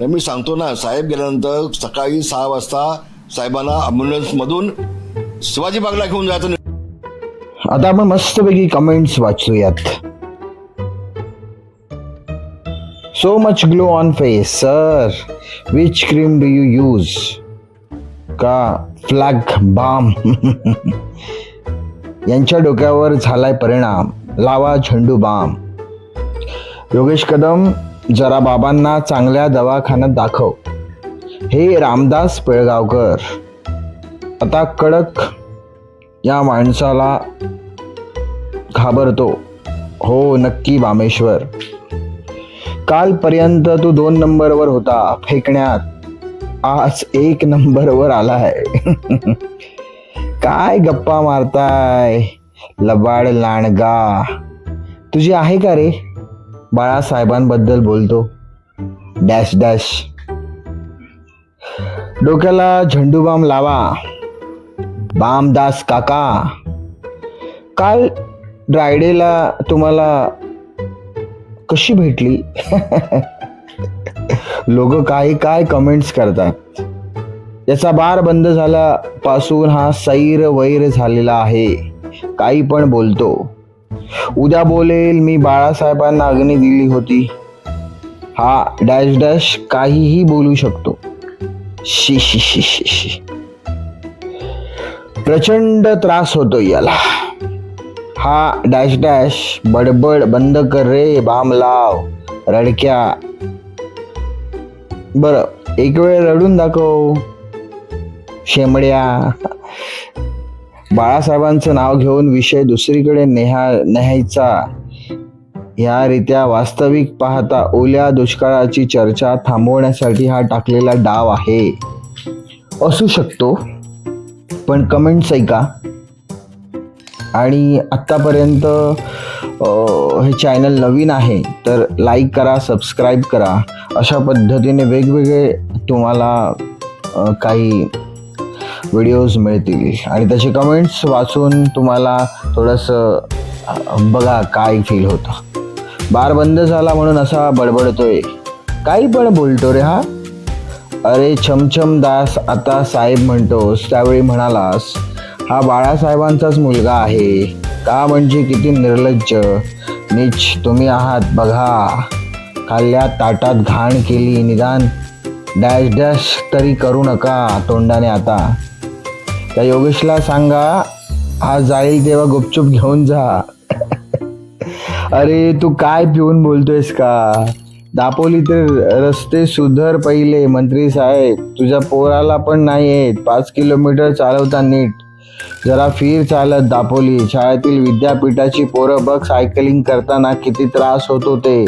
तर मी सांगतो ना साहेब गेल्यानंतर सकाळी सहा वाजता साहेबांना अम्ब्युलन्स मधून शिवाजी बागला घेऊन जायचं आता आपण मस्तपैकी comments वाचूयात. So much glow on face sir which cream do you use का? फ्लॅग बाम यांच्या डोक्यावर झालाय परिणाम. लावा झेंडू बाम योगेश कदम जरा बाबांना चांगल्या दवाखान्यात दाखव. हे रामदास पिळगावकर. आता कडक या माणसाला घाबरतो. हो नक्की बामेश्वर. कालपर्यंत तू दोन नंबरवर होता फेकण्यात. आज एक नंबरवर आला आहे काय गप्पा मारताय लबाड लांडगा. तुझी आहे का रे? बाळासाहेबांबद्दल बोलतो. Dash dash. डोक्याला झेंडूबाम लावा. बामदास काका. काल ड्रायडेला तुम्हाला कशी भेटली? लोक काही काय कमेंट्स करतात? याचा बार बंद झाला पासून हा सैर वैर झालेला आहे. काही पण बोलतो. उद्या बोलेल मी बाळासाहेबांना अग्नी दिली होती. हा डॅश डॅश काहीही बोलू शकतो. शी शी शी शी शी. प्रचंड त्रास होतो याला. हा डॅश डॅश बडबड बंद कर रे बाम लाव रडक्या. बरं एक वेळ रडून दाखव. शेमड्या बाळासाहेबांचं नाव घेऊन विषय दुसरीकडे नेहा न्यायचा या रित्या वास्तविक पाहता ओल्या दुष्काळाची चर्चा थांबवण्यासाठी हा टाकलेला डाव आहे. असू शकतो पण कमेंट्स ऐका. आणि आत्तापर्यंत हे चॅनल नवीन आहे तर लाईक करा सबस्क्राईब करा. अशा पद्धतीने वेगवेगळे तुम्हाला काही व्हिडिओज मिळतील. आणि त्याचे कमेंट्स वाचून तुम्हाला थोडंसं बघा काय फील होतं. बार बंद झाला म्हणून असा बडबडतोय. काही पण बोलतो रे हा. अरे छमछम दास आता साहेब म्हणतोस त्यावेळी म्हणालास हा बाळासाहेबांचाच मुलगा आहे. का म्हणजे किती निर्लज्ज. नीच तुम्ही आहात बघा. खाल्ल्या ताटात घाण केली निदान. डॅश डॅश तरी करू नका तोंडाने आता. त्या योगेशला सांगा हा जाईल तेव्हा गुपचूप घेऊन जा. अरे तू काय पिऊन बोलतोयस का? दापोली तर रस्ते सुधर पहिले. मंत्री साहेब तुझ्या पोराला पण नाही येत पाच किलोमीटर चालवता नीट. जरा फिर चालत दापोली. शाळेतील विद्यापीठाची पोरं बघ सायकलिंग करताना किती त्रास होतो ते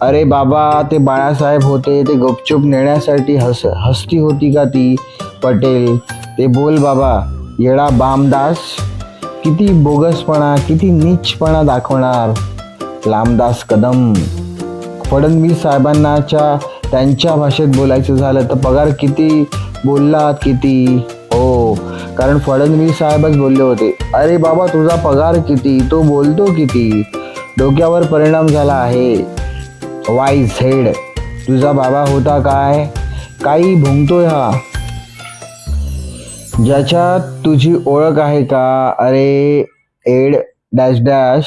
अरे बाबा ते बाळासाहेब होते ते गुपचूप नेण्यासाठी हस हस्ती होती का ती? पटेल. ते बोल बाबा येडा बामदास किती बोगसपणा किती नीचपणा दाखवणार. लामदास कदम. फडणवीस साहेबांनाच्या त्यांच्या भाषेत बोलायचं झालं तर पगार किती? बोललात किती? हो. कारण फडणवीस साहेबच बोलले होते. अरे बाबा तुझा पगार किती? तो बोलतो किती? डोक्यावर परिणाम झाला आहे. वाईज हेड तुझा बाबा होता काय? काही भुंगतोय हा. ज्याच्यात तुझी ओळख आहे का? अरे एड डॅश डॅश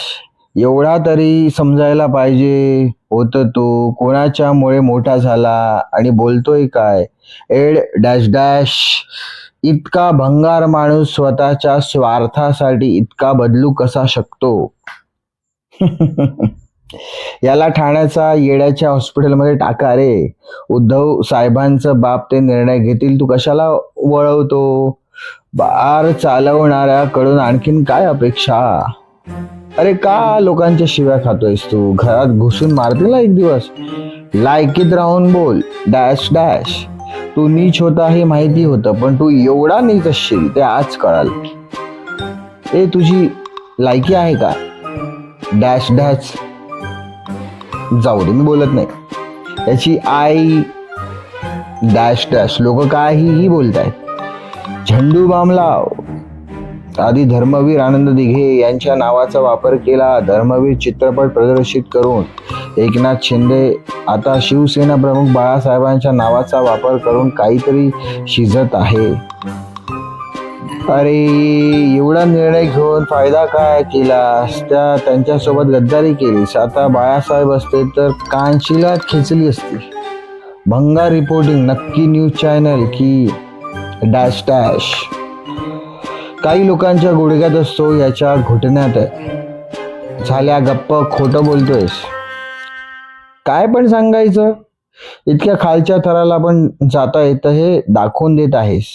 एवढा तरी समजायला पाहिजे होतं तो. कोणाच्यामुळे मोठा झाला आणि बोलतोय काय? एड डॅश डॅश इतका भंगार माणूस स्वतःच्या स्वार्थासाठी इतका बदलू कसा शकतो? याला ठाण्याचा येड्याच्या हॉस्पिटलमध्ये टाका रे. उद्धव साहेबांचं बाप ते निर्णय घेतील. तू कशाला वळवतो? बार चालवणाऱ्याकडून आणखीन काय अपेक्षा? अरे का लोकांच्या शिव्या खातोयस तू? घरात घुसून मारतील ना एक दिवस. लायकीत राहून बोल. Dash dash. तू नीच होता हे माहिती होतं पण तू एवढा नीच असशील ते आज कळाल. ए तुझी लायकी आहे का? Dash dash. जाऊ दे मी बोलत नाही. याची आई डॅश डॅश. लोक काहीही बोलत आहेत झंडू बाम लाव आधी धर्मवीर आनंद दिघे यांच्या नावाचा वापर केला. धर्मवीर चित्रपट प्रदर्शित करून एकनाथ शिंदे आता शिवसेना प्रमुख बाळासाहेबांच्या नावाचा वापर करून काहीतरी शिजत आहे. अरे एवढा निर्णय घेऊन फायदा काय केलास त्या त्यांच्यासोबत गद्दारी केलीस. आता बाळासाहेब असते तर कांशीला खेचली असती. भंगा रिपोर्टिंग नक्की न्यूज चॅनल की डॅश डॅश. काही लोकांच्या गुडघ्यात असतो याच्या घुटण्यात. आहे झाल्या गप्प खोटं बोलतोयस. काय पण सांगायचं? इतक्या खालच्या थराला पण जाता येतं हे दाखवून देत आहेस.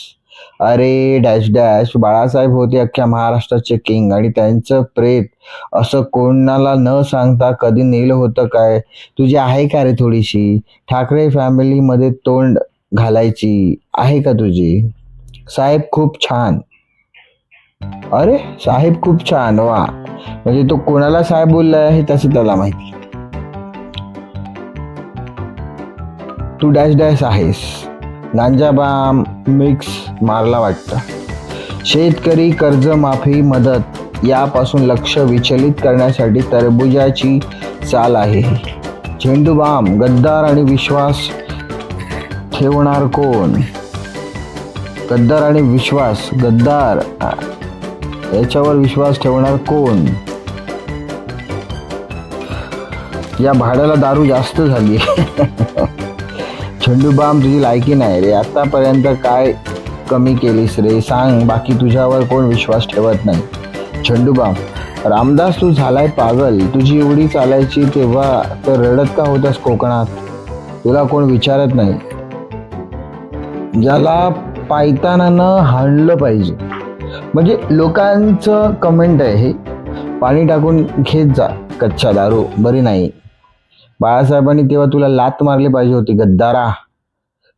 अरे डॅश डॅश बाळासाहेब होते अख्ख्या महाराष्ट्राचे किंग आणि त्यांचं प्रेत. असं कोणाला न सांगता कधी नेलं होतं काय? तुझी आहे का रे थोडीशी? ठाकरे फॅमिलीमध्ये तोंड घालायची आहे का तुझी? साहेब खूप छान. अरे साहेब खूप छान वा. म्हणजे तो कोणाला साहेब बोललाय हे तसं त्याला माहिती. तू डॅश डॅश आहेस. गांजाबाम मिक्स मारला वाटतं. शेतकरी कर्जमाफी मदत यापासून लक्ष विचलित करण्यासाठी तरबुजाची चाल आहे झेंडूबाम गद्दार आणि विश्वास ठेवणार कोण? गद्दार आणि विश्वास गद्दार. याच्यावर विश्वास ठेवणार कोण? या भाड्याला दारू जास्त झाली. झेंडूबाम तुझी लायकी नाही रे. आतापर्यंत काय कमी केलीस रे? सांग बाकी तुझ्यावर कोण विश्वास ठेवत नाही? झेंडूबाम रामदास तू झालाय पागल. तुझी एवढी चालायची तेव्हा तर रडत का होतास कोकणात? तुला कोण विचारत नाही? ज्याला पायतानानं हाणलं पाहिजे. म्हणजे लोकांचं कमेंट आहे हे. पाणी टाकून घेत जा कच्चा दारू बरी नाही. बाळासाहेबांनी तेव्हा तुला लात मारली पाहिजे होती गद्दारा.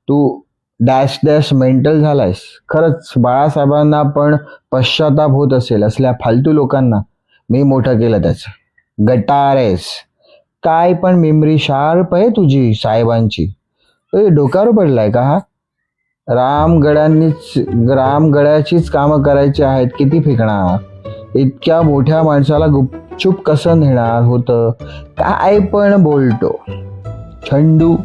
तू डॅश डॅश मेंटल झालायस. खरंच बाळासाहेबांना पण पश्चाताप होत असेल असल्या फालतू लोकांना. मी मोठं केलं त्याचं. गटार आहेस काय पण मेमरी शार्प आहे तुझी साहेबांची. ए डोक्यावर पडलाय का हा? रामगड्यांनीच रामगड्याचीच कामं करायची आहेत. किती फेकणार? इतक्या मोठ्या माणसाला गुपचूप कसं नेणार होतं? काय पण बोलतो. छंडू.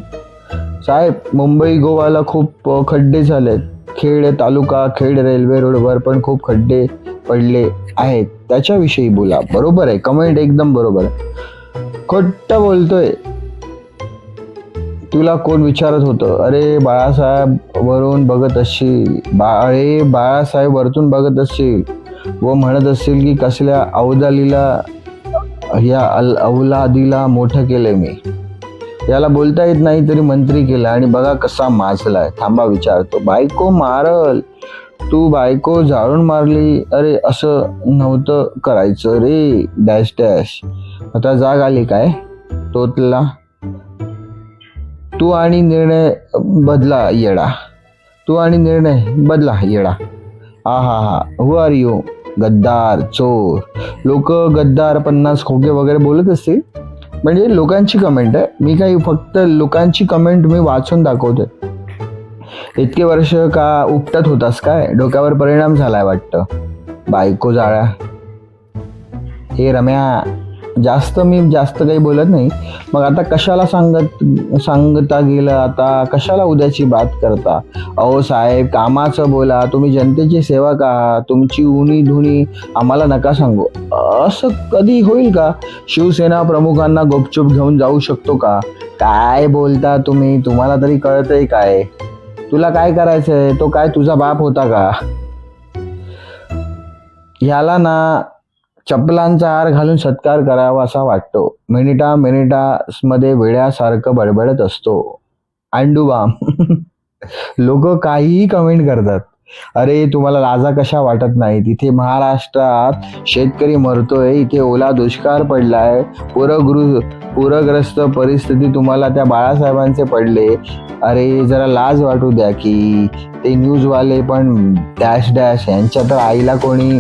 साहेब मुंबई गोवाला खूप खड्डे झालेत. खेड तालुका खेड रेल्वे रोडवर पण खूप खड्डे पडले आहेत. त्याच्याविषयी बोला. बरोबर आहे. कमेंट एकदम बरोबर आहे. खोट्ट बोलतोय. तुला कोण विचारत होतं? अरे बाळासाहेब वरून बघत असशील. बाळे बाळासाहेब वरतून बघत असशील. व म्हणत असतील की कसल्या अवदालीला या अल अवलादीला मोठं केलंय मी. याला बोलता येत नाही तरी मंत्री केला आणि बघा कसा माजलाय. थांबा विचारतो. बायको मारल. तू बायको जाळून मारली. अरे असं नव्हतं करायचं रे. Dash dash. आता जाग आली काय? तोतला तू आणि निर्णय बदला येडा. तू आणि निर्णय बदला येडा. हा हा. हा हु आर यू गद्दार चोर. लोक गद्दार पन्नास खोके वगैरे बोलत असतील. म्हणजे लोकांची कमेंट आहे. मी काही फक्त लोकांची कमेंट मी वाचून दाखवतोय. इतके वर्ष का उपटत होतास काय? डोक्यावर परिणाम झालाय वाटतं. बायको जाळ्या. हे रम्या जास्त मी जास्त काही बोलत नाही. मग आता कशाला सांगत सांगता गेलं आता? कशाला उद्याची बात करता? अहो साहेब कामाचं बोला. तुम्ही जनतेची सेवा का तुमची उणी धुणी आम्हाला नका सांगू. असं कधी होईल का? शिवसेना प्रमुखांना गुपचूप घेऊन जाऊ शकतो का? काय बोलता तुम्ही? तुम्हाला तरी कळतंय काय? तुला काय करायचंय? तो काय तुझा बाप होता का? ह्याला ना चपलांचा हार घालून सत्कार करावा असा वाटतो. मिनिटा मिनिटा मध्ये वेड्यासारखं बडबडत असतो. अंडूबाम लोक काहीही कमेंट करतात. अरे तुम्हाला लाजा कशा वाटत नाही तिथे महाराष्ट्रात शेतकरी मरतोय इथे ओला दुष्काळ पडलाय. पूरग्रु पूरग्रस्त परिस्थिती तुम्हाला त्या बाळासाहेबांचे पडले. अरे जरा लाज वाटू द्या की. ते न्यूजवाले पण डॅश डॅश यांच्या तर आईला कोणी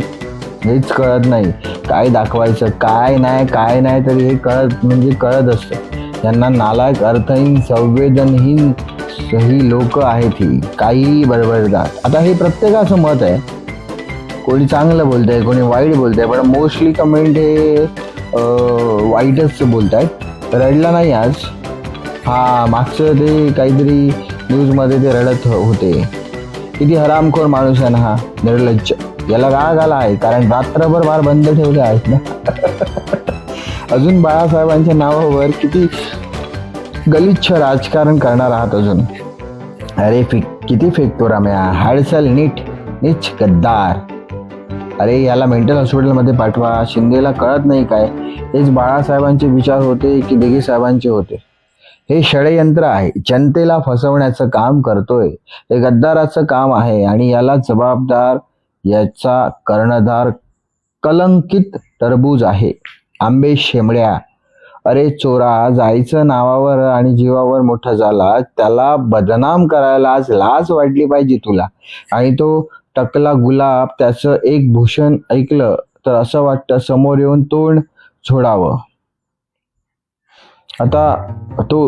हेच कळत नाही. काय दाखवायचं काय नाही काय नाही तरी हे कळत म्हणजे कळत असतं. त्यांना नालायक अर्थहीन संवेदनहीन ही लोक आहेत ही. काहीही बडबडतात आता हे प्रत्येकाचं मत आहे. कोणी चांगलं बोलत आहे कोणी वाईट बोलत आहे पण मोस्टली कमेंट हे वाईटच बोलत आहेत रडला नाही आज. हा मागचं ते काहीतरी न्यूजमध्ये ते रडत होते. किती हरामखोर माणूस आहे ना हा निर्लज्ज. याला राग आला आहे कारण रात्रभर बार बंद ठेवले आहेत ना. अजून बाळासाहेबांच्या नावावर किती गलिच्छ राजकारण करणार आहात अजून. अरे फेक किती फेकतो राम्या हाडसल नीट नीच गद्दार. अरे याला मेंटल हॉस्पिटलमध्ये पाठवा शिंदेला कळत नाही काय. हेच बाळासाहेबांचे विचार होते की दिघे साहेबांचे होते. हे षडयंत्र आहे जनतेला फसवण्याचं काम करतोय. हे गद्दाराचं काम आहे आणि याला जबाबदार याचा कर्णधार कलंकित टरबूज आहे. आंबे शेमड्या अरे चोरा जायचं नावावर आणि जीवावर मोठा झाला त्याला बदनाम करायला आज लाज वाटली पाहिजे तुला. आणि तो टकला गुलाब त्याचं एक भूषण ऐकलं तर असं वाटतं समोर येऊन तोंड छोडावं आता तो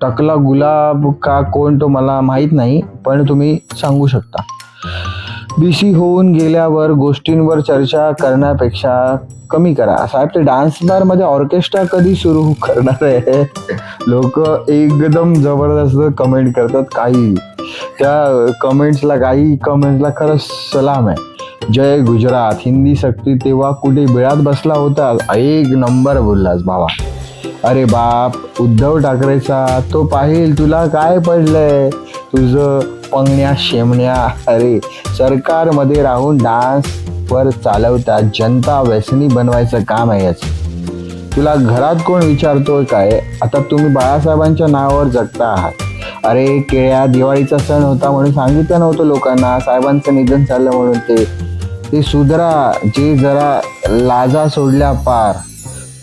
टकला गुलाब का कोण तो मला माहीत नाही पण तुम्ही सांगू शकता. बीसी होऊन गेल्यावर गोष्टींवर चर्चा करण्यापेक्षा कमी करा. साहेब ते डान्स बारमध्ये ऑर्केस्ट्रा कधी सुरू करणार आहे? लोक एकदम जबरदस्त कमेंट करतात काही. त्या कमेंट्सला काही कमेंट्सला खरंच सलाम आहे. जय गुजरात. हिंदी सक्ती तेव्हा कुठे बिळात बसला होता? एक नंबर बोललास बाबा. अरे बाप उद्धव ठाकरेचा तो पाहिल तुला काय पडलंय? तुझं पंगण्या शेमण्या अरे सरकारमध्ये राहून डान्स वर चालवतात जनता व्यसनी बनवायचं काम आहे याचं. तुला घरात कोण विचारतोय काय? आता तुम्ही बाळासाहेबांच्या नावावर जगता आहात. अरे केळ्या दिवाळीचा सण होता म्हणून सांगितलं नव्हतं लोकांना. साहेबांचं निधन झालं म्हणून ते. ते सुधरा जे जरा लाजा सोडल्या पार.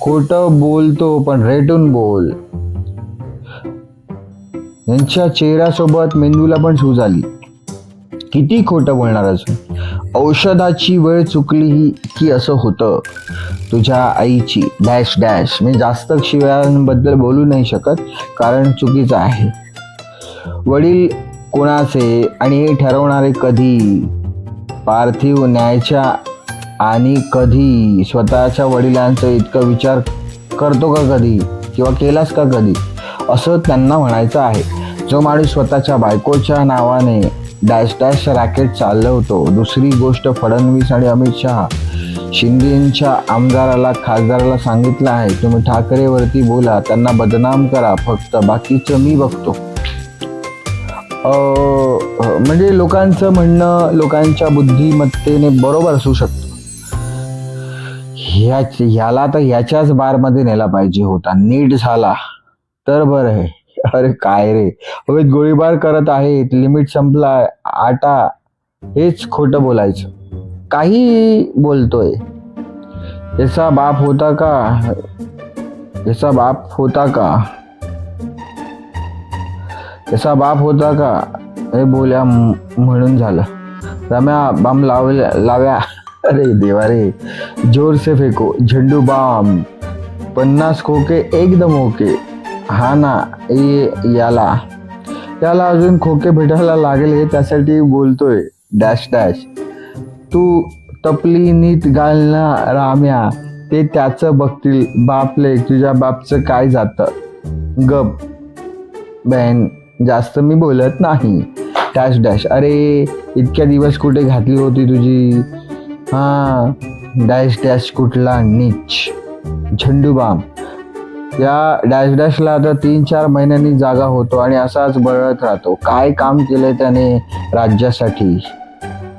खोटं बोलतो पण रेटून बोल. यांच्या चेहऱ्यासोबत मेंदूला पण सूज आली. किती खोटं बोलणार असून औषधाची वेळ चुकली ही की असं होतं? तुझ्या आईची डॅश डॅश. मी जास्त शिव्यांबद्दल बोलू नाही शकत कारण चुकीचं आहे. वडील कोणाचे आणि हे ठरवणारे कधी? पार्थिव न्यायच्या आणि कधी? स्वतःच्या वडिलांचा इतकं विचार करतो का कधी? किंवा केलास का कधी? असं त्यांना म्हणायचं आहे. जो माणूस स्वतःच्या बायकोच्या नावाने डॅश डॅश रॅकेट चालवतो दुसरी गोष्ट फडणवीस आणि अमित शहा शिंदेंच्या आमदाराला खासदाराला सांगितलं आहे. तुम्ही ठाकरेवरती बोला त्यांना बदनाम करा फक्त बाकीचं मी बघतो. अं, म्हणजे लोकांचं म्हणणं लोकांच्या बुद्धिमत्तेने बरोबर असू शकतं. ह्याच ह्याला तर ह्याच्याच बारमध्ये नेला पाहिजे होता. नीट झाला. तर बरं आहे. अरे काय रे? हवेत गोळीबार करत आहेत. लिमिट संपला आटा. हेच खोटं बोलायचं. काही बोलतोय. याचा बाप होता का? याचा बाप होता का? याचा बाप होता का? हे बोल्या म्हणून झालं. रम्या बाम लावल्या लाव्या. अरे देवा रे. जोर से फेको. झेंडू बाम. पन्नास खोके एकदम ओके. हा ना ए याला. त्याला अजून खोके भेटायला लागेल हे त्यासाठी बोलतोय. Dash dash. तू तपली नीत घालना राम्या. ते त्याचं बघतील. बापले तुझ्या बापचं काय जातं? गप. बहन जास्त मी बोलत नाही. Dash dash. अरे इतक्या दिवस कुठे घातली होती तुझी? हां. डॅश डॅश कुठला नीच. झंडूबाम. या डॅश डॅशला आता तीन चार महिन्यांनी जागा होतो आणि असाच बळत राहतो. काय काम केलंय त्याने राज्यासाठी?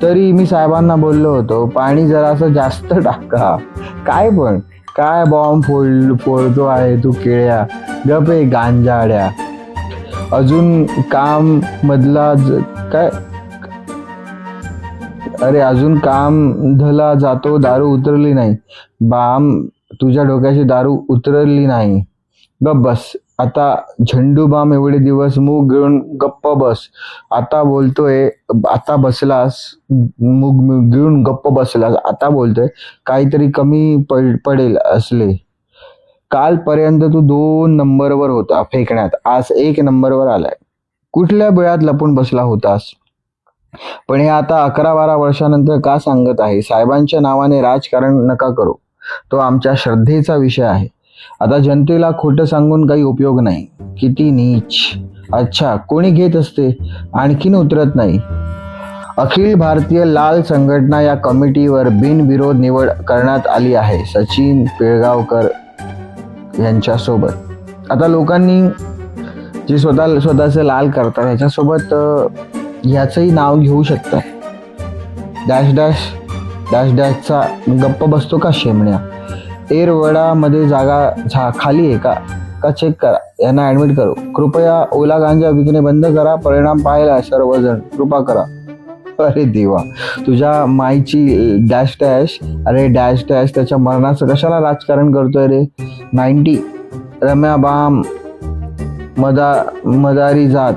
तरी मी साहेबांना बोललो होतो पाणी जरासं जास्त टाका. काय पण काय बॉम्ब फोड फोडतो आहे तू केळ्या गपे गांजाड्या. अजून काम मधला काय? अरे अजून काम धला जातो दारू उतरली नाही. बाम तुझ्या डोक्याची दारू उतरली नाही. गप बस. आता झंडूबाम एवढे दिवस मूग गिळून गप्प बस. आता बोलतोय आता बसलास मूग मूग गिळून गप्प बसलास. आता बोलतोय काहीतरी कमी पड पडेल असले. कालपर्यंत तू दोन नंबरवर होता फेकण्यात. आज एक नंबरवर आलाय. कुठल्या बिळात लपून बसला होतास? पण हे आता अकरा बारा वर्षानंतर का सांगत आहे? साहेबांच्या नावाने राजकारण नका करू. तो आमच्या श्रद्धेचा विषय आहे. आता जनतेला खोटं सांगून काही उपयोग नाही. किती नीच. अच्छा कोणी घेत असते? आणखीन उतरत नाही. अखिल भारतीय लाल संघटना या कमिटीवर बिनविरोध निवड करण्यात आली आहे सचिन पिळगावकर यांच्यासोबत. आता लोकांनी जे स्वतः स्वतःचं लाल करतात ह्याच्यासोबत ह्याचंही नाव घेऊ शकतात डॅश डॅश. डॅश डॅशचा गप्प बसतो का शेमण्या? एरवडामध्ये जागा झा खाली आहे का? का चेक करा? यांना ॲडमिट करू. कृपया ओला गांजा विकणे बंद करा. परिणाम पाहायला सर्वजण. कृपा करा. अरे देवा. तुझ्या माईची डॅश डॅश अरे डॅश डॅश त्याच्या मरणाचं कशाला राजकारण करतोय रे? नाईन्टी. रम्या बाम. मदा मदारी जात.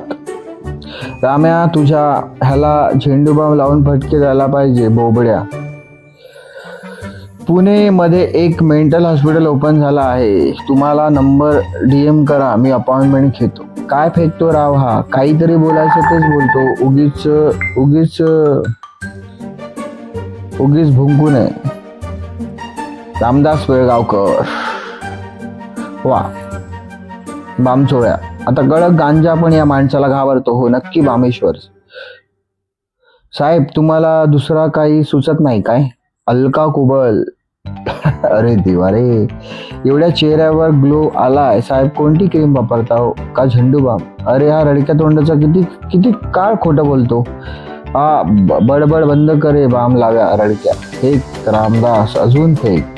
राम्या तुझ्या ह्याला झेंडूबाम लावून फटके द्यायला पाहिजे बोबड्या. पुणेमध्ये एक मेंटल हॉस्पिटल ओपन झालं आहे. तुम्हाला नंबर डीएम करा मी अपॉइंटमेंट घेतो. काय फेकतो राव हा? काहीतरी बोलायचं तेच बोलतो. उगीच उगीच उगीच भुंकू नये. रामदास पेळगावकर वा. बामचोळ्या. आता गडक गांजा पण या माणसाला घाबरतो. हो नक्की बामेश्वर. साहेब तुम्हाला दुसरा काही सुचत नाही काय? अलका कुबल. अरे देवा रे. एवढ्या चेहऱ्यावर ग्लो आलाय साहेब कोणती क्रीम वापरता हो? का झेंडू बाम? अरे हा रडक्या तोंडाचा किती किती काळ खोटं बोलतो. हा बडबड बंद करे बाम लाव्या रडक्या. फेक रामदास अजून फेक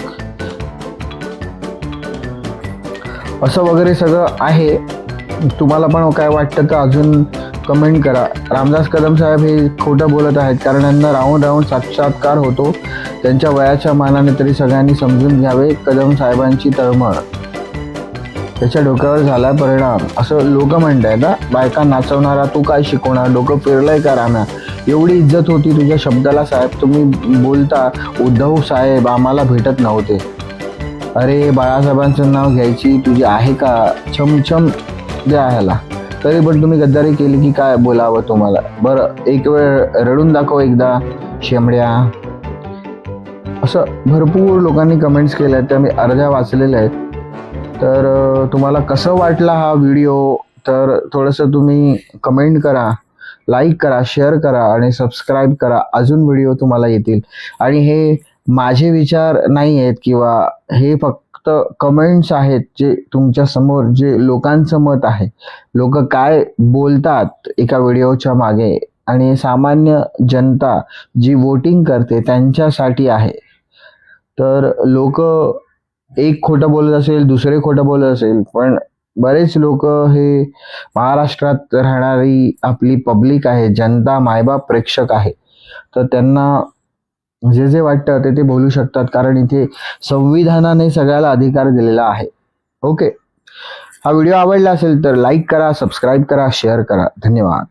असं वगैरे सगळं आहे. तुम्हाला पण काय वाटतं तर अजून कमेंट करा. रामदास कदम साहेब हे खोटं बोलत आहेत. कारण यांना राहून राहून साक्षात्कार होतो. त्यांच्या वयाच्या मानाने तरी सगळ्यांनी समजून घ्यावे कदम साहेबांची तळमळ. त्याच्या डोक्यावर झाला परिणाम. असं लोक म्हणताय ना बायका नाचवणारा तू काय शिकवणार? डोकं फिरलंय का राम्या एवढी इज्जत होती तुझ्या शब्दाला साहेब. तुम्ही बोलता उद्धव साहेब आम्हाला भेटत नव्हते. अरे बाळासाहेबांचं नाव घ्यायची तुझी आहे का? छमछम द्या ह्याला. तरी पण तुम्ही गद्दारी केली की काय बोलावं तुम्हाला? बरं एक वेळ रडून दाखव एकदा शेमड्या. असं भरपूर लोकांनी कमेंट्स केल्या आहेत त्या मी अर्ध्या वाचलेल्या आहेत. तर तुम्हाला कसं वाटला हा व्हिडिओ तर थोडंसं तुम्ही कमेंट करा लाईक करा शेअर करा आणि सबस्क्राईब करा. अजून व्हिडिओ तुम्हाला येतील. आणि हे माझे विचार नाही आहेत किंवा हे फक्त कमेंट्स आहेत जे तुमच्यासमोर जे लोकांचं मत आहे. लोक काय बोलतात एका व्हिडिओच्या मागे? आणि सामान्य जनता जी वोटिंग करते त्यांच्यासाठी आहे. तर लोक एक खोटं बोलत असेल दुसरे खोटं बोलत असेल पण बरेच लोक हे महाराष्ट्रात राहणारी आपली पब्लिक आहे जनता मायबाप प्रेक्षक आहे. तर त्यांना जे जे वाटतं ते ते बोलू शकतात कारण इथे संविधानाने सगळ्याला अधिकार दिलेला आहे. ओके. हा व्हिडिओ आवडला असेल तर लाईक करा सबस्क्राईब करा शेअर करा. धन्यवाद.